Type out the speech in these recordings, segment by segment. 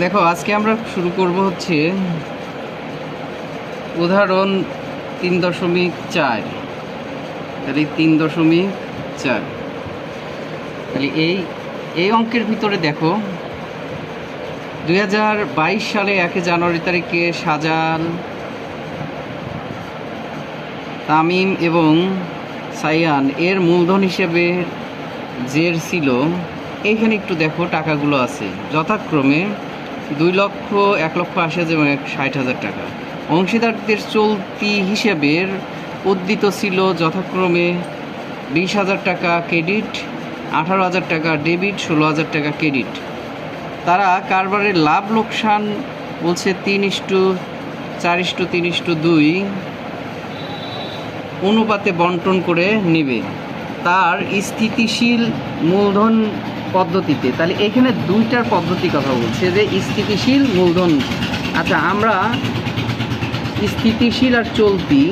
দেখো, আজকে আমরা শুরু করব হচ্ছে উদাহরণ তিন দশমিক চার। তাহলে তিন দশমিক চার। তাহলে এই এই অঙ্কের ভিতরে দেখো, দুই হাজার বাইশ সালে একে জানুয়ারি তারিখে সাজাল, তামিম এবং সাইয়ান এর মূলধন হিসেবে জের ছিল। এইখানে একটু দেখো, টাকাগুলো আছে। যথাক্রমে দুই লক্ষ, এক লক্ষ আশি হাজার এবং ষাট হাজার টাকা। অংশীদারদের চলতি হিসেবের উদ্দিত ছিল যথাক্রমে বিশ হাজার টাকা ক্রেডিট, আঠারো হাজার টাকা ডেবিট, ষোলো হাজার টাকা ক্রেডিট। তারা কারবারের লাভ লোকসান বলছে তিন ইস্টু চার ইস্টু তিন ইস্টু দুই অনুপাতে বন্টন করে নেবে। তার স্থিতিশীল মূলধন পদ্ধতিতে, তাহলে এখানে দুইটার পদ্ধতি কথা বলছে, যে স্থিতিশীল মূলধন। আচ্ছা আমরা স্থিতিশীল আর চলতি,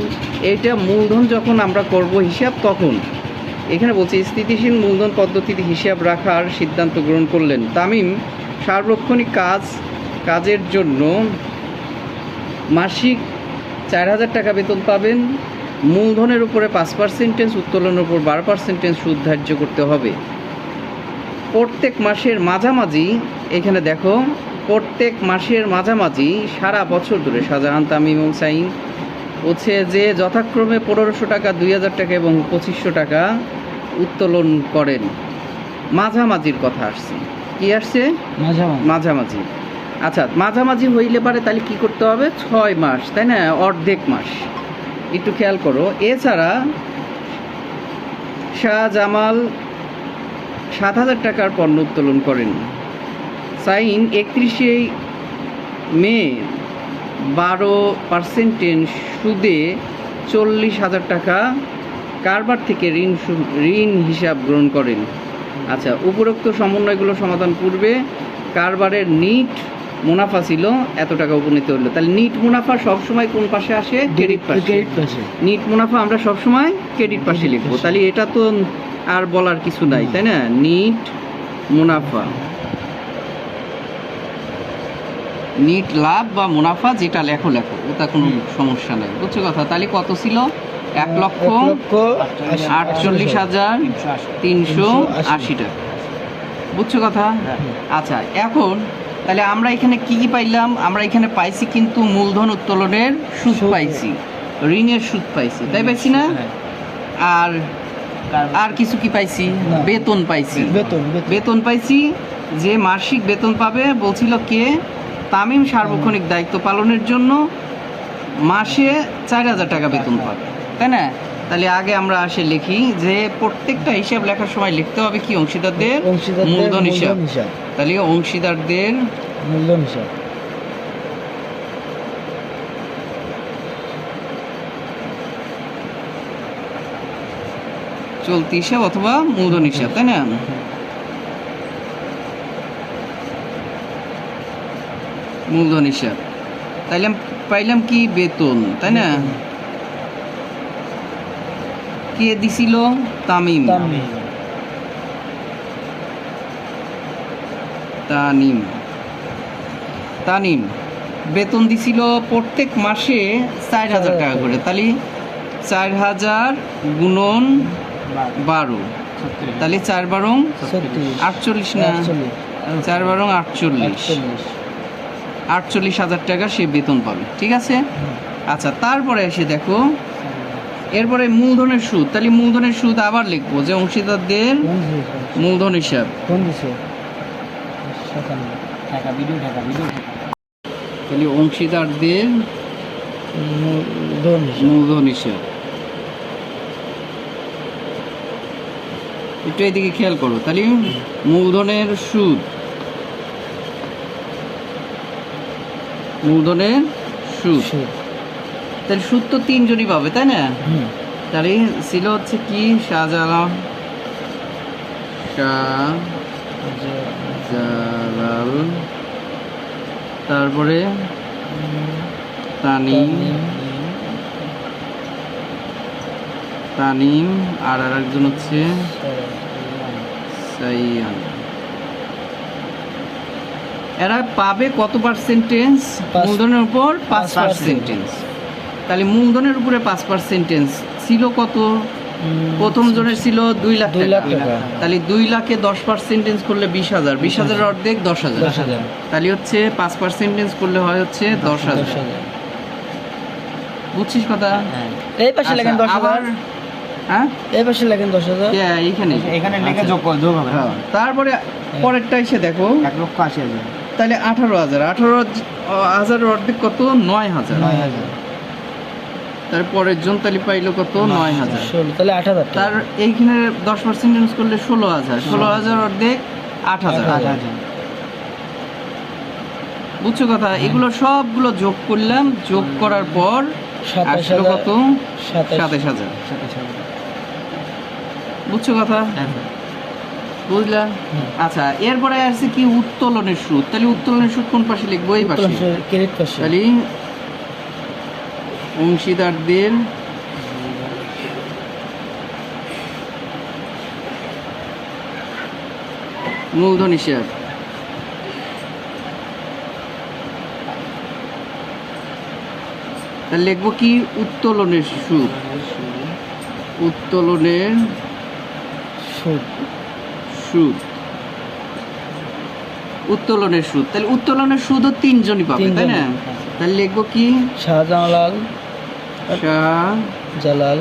এটা মূলধন যখন আমরা করব হিসাব তখন। এখানে বলছে স্থিতিশীল মূলধন পদ্ধতিতে হিসাব রাখার সিদ্ধান্ত গ্রহণ করলেন। তামিম, সার্বক্ষণিক কাজ, কাজের জন্য মাসিক চার হাজার টাকা বেতন পাবেন। মূলধনের উপরে পাঁচ পার্সেন্টেজ উত্তোলনের উপর বারো পার্সেন্টেজ সুদ ধার্য করতে হবে। প্রত্যেক মাসের মাঝামাঝি এখানে দেখো প্রত্যেক মাসের মাঝামাঝি সারা বছর ধরে শাহজাহান তামিম এবং সাইন হচ্ছে যে যথাক্রমে পনেরোশো টাকা দুই হাজার টাকা এবং পঁচিশশো টাকা উত্তোলন করেন। মাঝামাঝির কথা আসছে। কি আসছে? মাঝামাঝি। মাঝামাঝি। আচ্ছা মাঝামাঝি হইলে পারে তাহলে কি করতে হবে? ছয় মাস তাই না? অর্ধেক মাস। একটু খেয়াল করো। এছাড়া শাহ জামাল সাত হাজার টাকার পণ্য উত্তোলন করেন। সাইন একত্রিশে মে বারো পার্সেন্টের সুদে চল্লিশ হাজার টাকা কারবার থেকে ঋণ ঋণ হিসাব গ্রহণ করেন। আচ্ছা উপরোক্ত সমন্বয়গুলো সমাধান পূর্বে কারবারের নিট মুনাফা ছিল এত টাকা উপনীত হলো। তাহলে নিট মুনাফা সবসময় কোন পাশে আসে? ক্রেডিট পাশে। ক্রেডিট পাশে। নিট মুনাফা আমরা সবসময় ক্রেডিট পাশে লিখব। তাহলে এটা তো আর বলার কিছু নাই তাই না? নিট মুনাফা। নিট লাভ বা মুনাফা যেটা লেখো লেখো ওটা কোনো সমস্যা নাই। বুঝছ কথা? তাহলে কত ছিল? এক লক্ষ আটচল্লিশ হাজার। তিনশো আশি। টাকা। বুঝছ কথা? আচ্ছা এখন তাহলে আমরা এখানে কি কি পাইলাম? আমরা এখানে পাইছি কিন্তু মূলধন উত্তোলনের সুদ। পাইছি। ঋণের সুদ পাইছি তাই পাইছি না? হ্যাঁ। আর আর কিছু কি পাইছি? বেতন পাইছি। বেতন পাইছি যে মাসিক বেতন পাবে বলছিল কে? তামিম সার্বক্ষণিক দায়িত্ব পালনের জন্য মাসে চার হাজার টাকা বেতন পাবে তাই না? তাহলে আগে আমরা আসে লিখি যে প্রত্যেকটা হিসাব লেখার সময় লিখতে হবে কি? অংশীদারদের? মূলধন হিসাব। তাহলে অংশীদারদের মূলধন হিসাব। চলতি হিসাব অথবা মূলধন হিসাব তাই না? মূলধন হিসাব। তাইলাম পাইলাম কি? বেতন তাই না? কে দিছিল? তামিম। তানিম। তানিম বেতন দিছিল প্রত্যেক মাসে চার হাজার টাকা করে। তাহলে চার হাজার গুণন বারো। তাহলে চার বারং আটচল্লিশ না? চার বারং আটচল্লিশ। আটচল্লিশ। হাজার টাকা সে বেতন পাবে। ঠিক আছে? আচ্ছা তারপরে এসে দেখো এরপরে মূলধনের সুদ। তাহলে মূলধনের সুদ আবার লিখব যে অংশীদারদের মূলধন হিসাব। কোন দিছে সাতান্ন। ভিডিও ঢাকা ভিডিও তাহলে অংশীদারদের মূলধন হিসাব। মূলধন হিসাব। একটু এদিকে খেয়াল করো তাহলে মূলধনের সুদ। মূলধনের সুদ। তাহলে সুদ তো তিনজনই পাবে তাই না? তাহলে ছিল হচ্ছে কি? শাহজালাল। শাহজালাল। তারপরে তানিম। তানিম আর আরেকজন হচ্ছে সাইয়ান। এরা পাবে কত পার্সেন্টেজ মূলধনের উপর পাঁচ পাঁচ পার্সেন্টেজ তাহলে মূলধনের উপরে পাঁচ পার্সেন্টেজ ছিল কত? প্রথম জনের ছিল দুই লাখ টাকা। তাহলে দুই লাখে দশ পার্সেন্টেজ করলে বিশ হাজার। বিশ হাজারের অর্ধেক দশ হাজার। তাহলে হচ্ছে পাঁচ পার্সেন্টেজ করলে হয় হচ্ছে দশ হাজার। বুঝছিস কথা? এই পাশে লাগেন আচ্ছা, দশ হাজার। আবার হ্যাঁ? এই পাশে লাগেন দশ হাজার। এইখানে। এখানে লিখে আচ্ছা। যোগ যোগ হবে। হ্যাঁ, তারপরে পরেরটা এসে দেখো। এক লক্ষ আশি হাজার। তাহলে আঠারো হাজার। আঠারো হাজার অর্ধেক কত? নয় হাজার। নয় হাজার। তারপরের জন তাহলে পাইলো কত? নয় হাজার। তাহলে আট হাজার তার এইখানে দশ পার্সেন্ট ইউজ করলে ষোলো হাজার। ষোলো হাজার অর্ধেক আট হাজার। বুঝছ কথা? এগুলো সবগুলো যোগ করলাম যোগ করার পর আসলো কত? সাতাশ। হাজার। বুঝছ কথা? হ্যাঁ। বুঝলা? আচ্ছা এরপরে আসছে কি উত্তোলনের সুদ? তাহলে উত্তোলনের সুদ কোন পাশে লিখব? এই পাশে। তাহলে অংশীদারদের মূলধন হিসাব। তাহলে লিখব কি? উত্তোলনের সুদ। উত্তোলনের সুদ। সুদ। উত্তোলনের সুদ। তাহলে উত্তোলনের সুদও তিনজনই পাবে তাই না? তাহলে লিখব কি? শাহজালাল শাহ জালাল।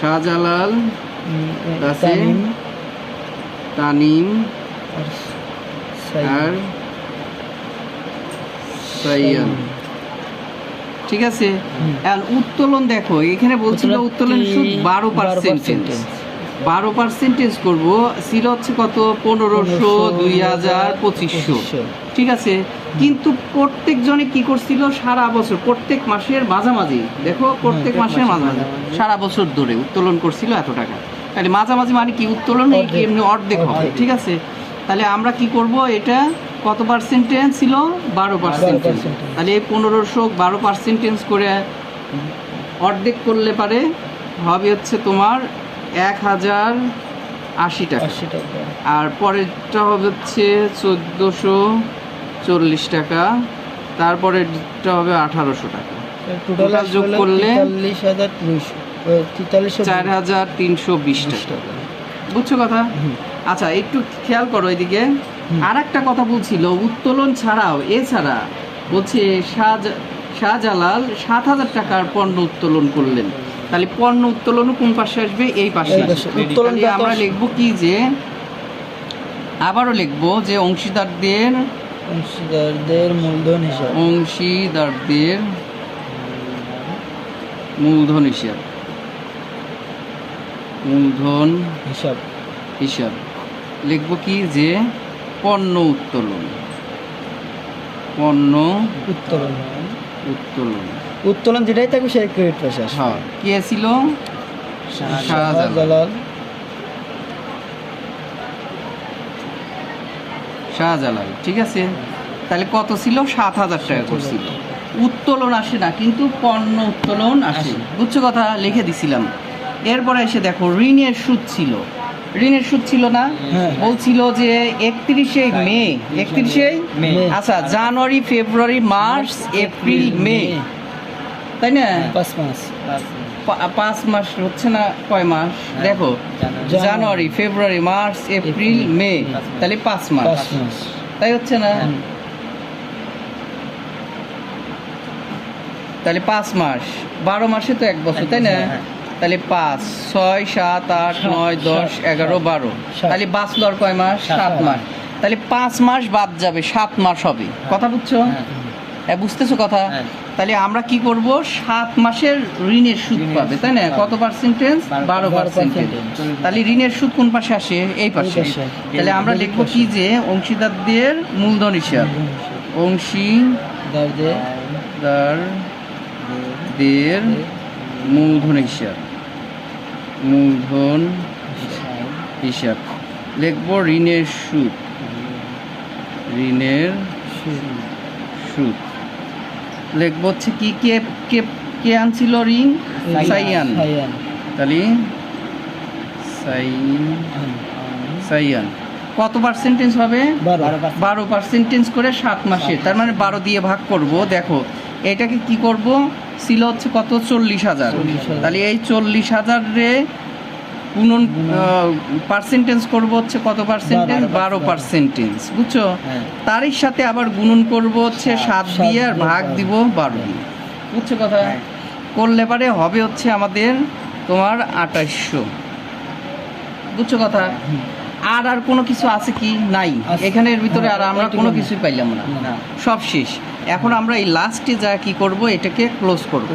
শাহজালাল? তামিম তানিম। আর সাইয়ান ঠিক আছে? আর উত্তোলন দেখো এখানে বলছিল উত্তোলন সুদ বারো পার্সেন্টেজ বারো পার্সেন্টেজ করব। ছিল হচ্ছে কত? পনেরোশো দুই হাজার পঁচিশশো। ঠিক আছে? কিন্তু প্রত্যেক জনে কি করছিল? সারা বছর প্রত্যেক মাসের মাঝামাঝি। দেখো প্রত্যেক মাসের মাঝামাঝি। সারা বছর ধরে উত্তোলন করছিল এত টাকা। তাহলে মাঝামাঝি মানে কি? উত্তোলন এই কি এমনি অর্ধেক হবে ঠিক আছে? তাহলে আমরা কি করব? এটা কত পার্সেন্টেজ ছিল? বারো পার্সেন্টেজ তাহলে এই পনেরোশো বারো পার্সেন্টেজ করে অর্ধেক করলে পারে। হবে হচ্ছে তোমার এক হাজার আশি টাকা। আর পরেরটা হচ্ছে চোদ্দোশো চল্লিশ টাকা। তারপরেরটা হবে আঠারোশো টাকা। টোটাল যোগ করলে? চার হাজার তিনশো বিশ টাকা। বুঝছ কথা? আচ্ছা একটু খেয়াল করো এদিকে। আর একটা কথা বলছিল উত্তোলন ছাড়াও এছাড়া বলছে শাহজা- শাহজালাল সাত হাজার টাকার পণ্য উত্তোলন করলেন। তাহলে পণ্য উত্তোলনও কোন পাশে আসবে? এই পাশে আসবে। আমরা লিখব কি যে আবারও লিখব যে অংশীদারদের অংশীদারদের মূলধন হিসাব। অংশীদারদের মূলধন হিসাব। মূলধন হিসাব। হিসাব। লিখব কি যে পণ্য উত্তোলন। পণ্য উত্তোলন। উত্তোলন। উত্তোলন যেটাই থাকবে সেই ক্রেডিট পাশে আসবে হ্যাঁ। কে ছিল? শাহজালাল। শাহজালাল। ঠিক আছে? তাহলে কত ছিল? সাত হাজার টাকা করছিল। উত্তোলন আসে না কিন্তু পণ্য উত্তোলন আসে। বুঝছ কথা? লিখে দিছিলাম। এরপরে এসে দেখো ঋণের সুদ ছিল। ঋণের সুদ ছিল না? হ্যাঁ। বলছিল যে একত্রিশে মে। একত্রিশে? আচ্ছা জানুয়ারি ফেব্রুয়ারি মার্চ এপ্রিল মে। তাই না? পাঁচ মাস। পাঁচ মাস। হচ্ছে না কয় মাস? দেখো জানুয়ারি। February March April May. তাহলে পাঁচ মাস। তাই হচ্ছে না? তাহলে পাঁচ মাস। বারো মাসে তো এক বছর তাই না? হ্যাঁ। তাহলে পাঁচ ছয় সাত আট নয় দশ এগারো বারো। তাহলে বাঁচলো আর কয় মাস? সাত মাস। তাহলে পাঁচ মাস বাদ যাবে সাত মাস হবে। কথা বুঝছ? হ্যাঁ। বুঝতেছো কথা? হ্যাঁ। তাহলে আমরা কি করব? সাত মাসের ঋণের সুদ পাবে তাই না? কত পার্সেন্টেজ বারো- পার্সেন্টেজ তাহলে ঋণের সুদ কোন পাশে আসে? এই পাশে। তাহলে আমরা লিখব কি যে অংশীদারদের মূলধন হিসাব। অংশীদারদের মূলধন হিসাব। মূলধন হিসাব। লিখব ঋণের সুদ। ঋণের সুদ। লিখব হচ্ছে কি কে কে কে আনছিল ঋণ সাইয়ান। সাইয়ান। তাহলে সাই সাইয়ান। কত পার্সেন্টেজ হবে? বারো। বারো পার্সেন্টেজ করে সাত মাসে। তার মানে বারো দিয়ে ভাগ করব দেখো। এটাকে কি করব? ছিল হচ্ছে কত? চল্লিশ হাজার। তাহলে এই চল্লিশ হাজার রে গুণন পার্সেন্টেজ করব হচ্ছে কত পার্সেন্টেজ বারো। পার্সেন্টেজ বুঝছ? হ্যাঁ। তারই সাথে আবার গুণন করব হচ্ছে সাত সাত দিয়ে আর ভাগ দিব বারো দিয়ে। বুঝছ কথা? হ্যাঁ। করলে পারে হবে হচ্ছে আমাদের তোমার আঠাইশশো। বুঝছ কথা? আর আর কোনো কিছু আছে কি? নাই। এখানের ভিতরে আর হ্যাঁ, আমরা কোনো কিছুই পাইলাম না। সব শেষ। এখন আমরা এই লাস্টে যা কি করব এটাকে ক্লোজ করব।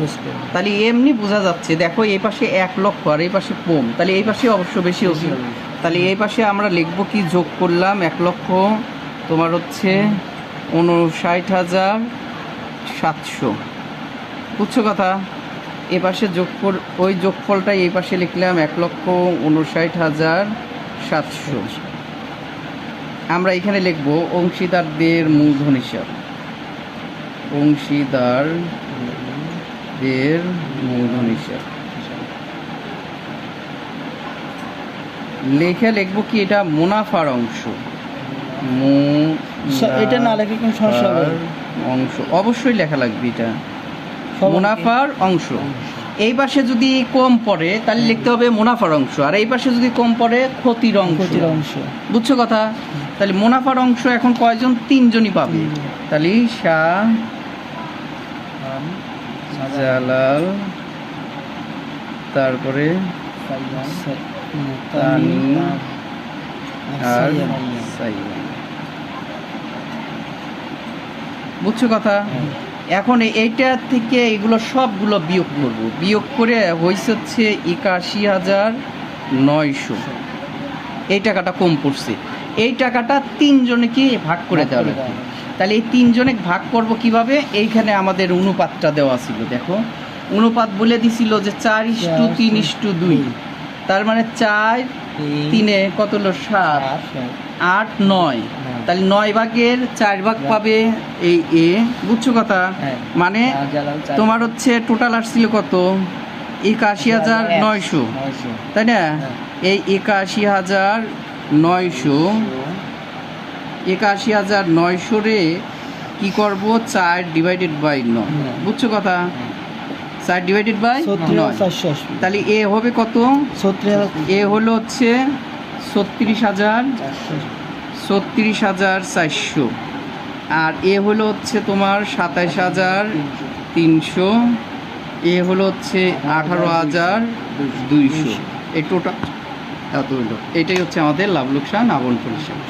তাহলে এমনি বোঝা যাচ্ছে দেখো এই পাশে এক লক্ষ আর এই পাশে কম। তাহলে এই পাশে অবশ্য বেশি হবে। তাহলে এই পাশে আমরা লিখব কি যোগ করলাম এক লক্ষ তোমার হচ্ছে উনষাট হাজার সাতশো। বুঝছ কথা? এ পাশে যোগ কর ওই যোগফলটাই এই পাশে লিখলাম এক লক্ষ উনষাট হাজার সাতশো। আমরা এখানে লিখব অংশীদারদের মূলধন হিসাব। অংশীদারদের মূলধন হিসাব। লেখে লিখব কি এটা মুনাফার অংশ? স- এটা না লেখে কোন সমস্যা হবে? অংশ। অবশ্যই লেখা লাগবে এটা। মুনাফার অংশ। এই পাশে যদি কম পড়ে তাহলে লিখতে হবে মুনাফার অংশ। আর এই পাশে যদি কম পড়ে ক্ষতির অংশ। ক্ষতির অংশ। বুঝছ কথা? তাহলে মুনাফার অংশ এখন কয়জন? তিনজনই পাবে। তাহলে শাহ জালাল তারপরে আর বুঝছ কথা? এখন এ- এইটা থেকে এগুলো সবগুলো বিয়োগ করব। বিয়োগ করে হয়েছে হচ্ছে একাশি হাজার নয়শো। এই টাকাটা কম পড়ছে। এই টাকাটা তিনজনকে ভাগ করে দেওয়া লাগবে। তাহলে এই তিনজনে ভাগ করব কীভাবে? এইখানে আমাদের অনুপাতটা দেওয়া ছিল দেখো। অনুপাত বলে দিছিল যে চার ইস্টু তিন ইস্টু দুই। তার মানে চার তিনে কত হলো? সাত। আট নয়। তাহলে নয় ভাগের চার ভাগ পাবে এই এ। বুঝছ কথা? হ্যাঁ। মানে তোমার হচ্ছে টোটাল আসছিল কত? একাশি হাজার নয়শো। তাই না? এই একাশি হাজার নয়শো। একাশি হাজার নয়শো রে কি করব? চার ডিভাইডেড বাই নয়। বুঝছ কথা? চার ডিভাইডেড বাই নয়। তাহলে এ হবে কত? এ হলো হচ্ছে ছত্রিশ হাজার ছত্রিশ হাজার চারশো। আর এ হলো হচ্ছে তোমার সাতাশ হাজার তিনশো। এ হলো হচ্ছে আঠারো হাজার দুইশো। এই টোটাল এত হলো এটাই হচ্ছে আমাদের লাভ লোকসান আবন পরিষেবা।